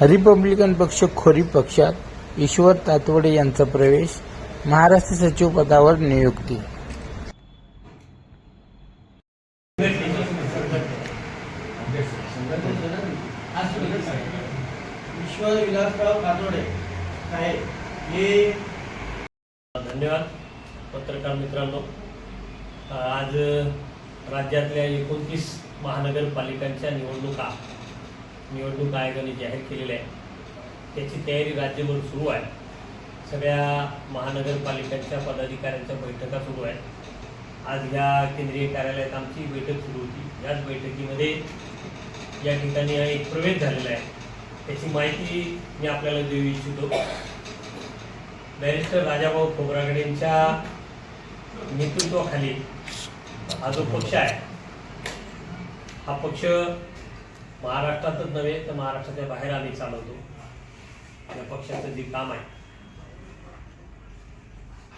Republican पक्ष खोरी पक्षात ईश्वर तातवडे यांचा प्रवेश महाराष्ट्र सचिव पदावर नियुक्ती. ईश्वर विलासराव कातोडे साहेब हे धन्यवाद पत्रकार मित्रांनो. आज राज्यातल्या एकोणतीस महानगरपालिकांच्या निवडणुका निवडणूक आयोगाने जाहीर केलेल्या आहे. त्याची तयारी राज्यभर सुरू आहे. सगळ्या महानगरपालिकांच्या पदाधिकाऱ्यांच्या बैठका सुरू आहेत. आज या केंद्रीय कार्यालयात आमची बैठक सुरू होती. याच बैठकीमध्ये या ठिकाणी एक प्रवेश झालेला आहे. त्याची माहिती मी आपल्याला देऊ इच्छितो. बॅरिस्टर राजाभाऊ खोबरागडेंच्या नेतृत्वाखाली हा जो पक्ष आहे हा पक्ष महाराष्ट्रातच नव्हे तर महाराष्ट्राच्या बाहेर आम्ही चालवतो. या पक्षाचं जे काम आहे.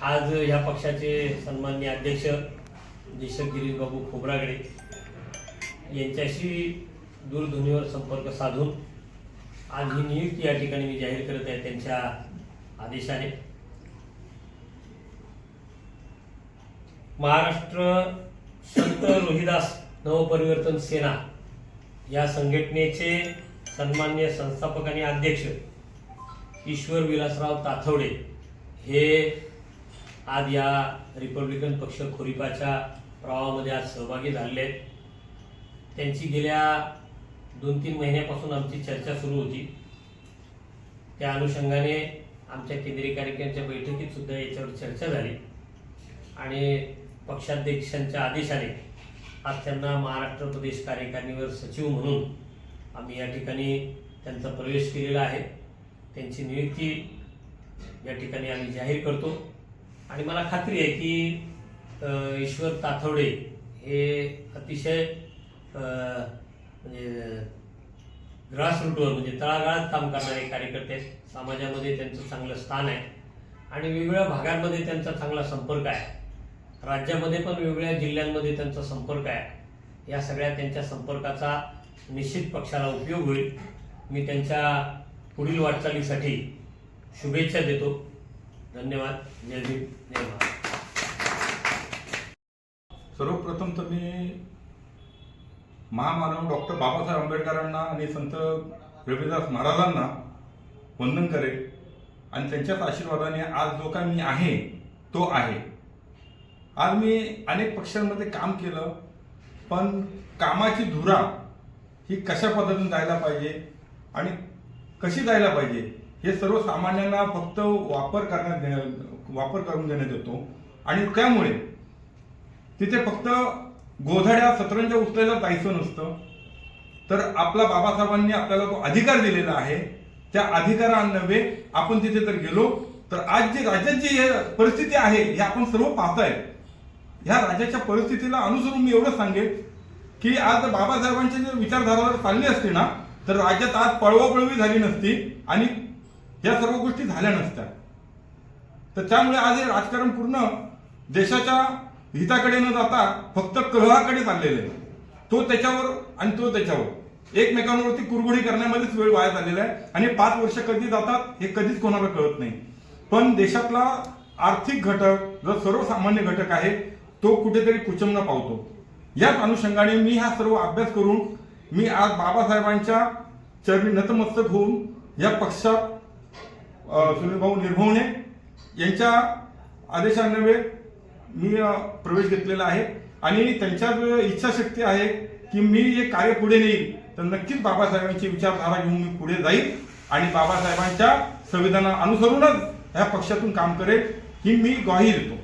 आज ह्या पक्षाचे सन्मान्य अध्यक्ष देशक गिरीशबाबू खोब्रागडे यांच्याशी दूरध्वनीवर संपर्क साधून आज ही नियुक्ती या ठिकाणी मी जाहीर करत आहे त्यांच्या आदेशाने. महाराष्ट्र संत रोहिदास नवपरिवर्तन सेना या संघटनेचे सन्मान्य संस्थापक आणि अध्यक्ष ईश्वर विलासराव ताथवडे हे आज या रिपब्लिकन पक्ष खोरीपाच्या प्रवाहामध्ये आज सहभागी झालेले आहेत. त्यांची गेल्या दोन तीन महिन्यापासून आमची चर्चा सुरू होती. त्या अनुषंगाने आमच्या केंद्रीय कार्यक्रमाच्या बैठकीत सुद्धा याच्यावर चर्चा झाली. आणि पक्षाध्यक्षांच्या आदेशाने आज त्यांना महाराष्ट्र प्रदेश कार्यकारिणीवर सचिव म्हणून आम्ही या ठिकाणी त्यांचा प्रवेश केलेला आहे. त्यांची नियुक्ती या ठिकाणी आम्ही जाहीर करतो. आणि मला खात्री आहे की ईश्वर ताथवडे हे अतिशय म्हणजे ग्रासरूटवर म्हणजे तळागाळात काम करणारे कार्यकर्ते आहेत. समाजामध्ये त्यांचं चांगलं स्थान आहे. आणि वेगवेगळ्या भागांमध्ये त्यांचा चांगला संपर्क आहे. राज्यामध्ये पण वेगवेगळ्या जिल्ह्यांमध्ये त्यांचा संपर्क आहे. या सगळ्या त्यांच्या संपर्काचा निश्चित पक्षाला उपयोग होईल. मी त्यांच्या पुढील वाटचालीसाठी शुभेच्छा देतो. धन्यवाद. जय भीम. जय सर्वप्रथम तर मी महामानव डॉक्टर बाबासाहेब आंबेडकरांना आणि संत रविदास महाराजांना वंदन करेल. आणि त्यांच्याच आशीर्वादाने आज जो काय मी आहे तो आहे. आज मी अनेक पक्षांमध्ये काम केलं पण कामाची धुरा ही कशा पद्धतीने जायला पाहिजे आणि कशी जायला पाहिजे हे सर्वसामान्यांना फक्त वापर करण्यात दे- वापर करून देण्यात येतो. आणि त्यामुळे तिथे फक्त गोधड्या सतरंज उचलायला जायचं नसतं. तर आपला बाबासाहेबांनी आपल्याला तो अधिकार दिलेला आहे त्या अधिकारान्वये आपण तिथे तर गेलो. तर आज जी राज्यात हे परिस्थिती आहे हे आपण सर्व पाहताय ह्या राज्याच्या परिस्थितीला अनुसरून मी एवढं सांगेन की आज जर जर विचारधारा जर चालली असती ना तर राज्यात आज पळवापळवी झाली नसती आणि या सर्व गोष्टी झाल्या नसत्या. तर त्यामुळे आज हे राजकारण पूर्ण देशाच्या हिताकडे न जाता फक्त कलहाकडे चाललेलं आहे. तो त्याच्यावर आणि तो त्याच्यावर. एकमेकांवरती कुरघोडी करण्यामध्येच वेळ वाया झालेला आहे आणि पाच वर्ष कधी जातात हे कधीच कोणाला कळत नाही. पण देशातला आर्थिक घटक जो सर्वसामान्य घटक आहे तो कुठेतरी कुचमना पावतो. याच अनुषंगाने मी हा सर्व अभ्यास करून मी आज बाबासाहेबांच्या चरणी नतमस्तक होऊन या पक्षात अ, सुनील भाऊ निर्भवणे यांच्या आदेशान्वये मी प्रवेश घेतलेला आहे. आणि त्यांच्या इच्छाशक्ती आहे की मी हे कार्य पुढे नेईल तर नक्कीच बाबासाहेबांची विचारधारा घेऊन मी पुढे जाईल आणि बाबासाहेबांच्या संविधाना अनुसरूनच ह्या पक्षातून काम करेल ही मी ग्वाही देतो.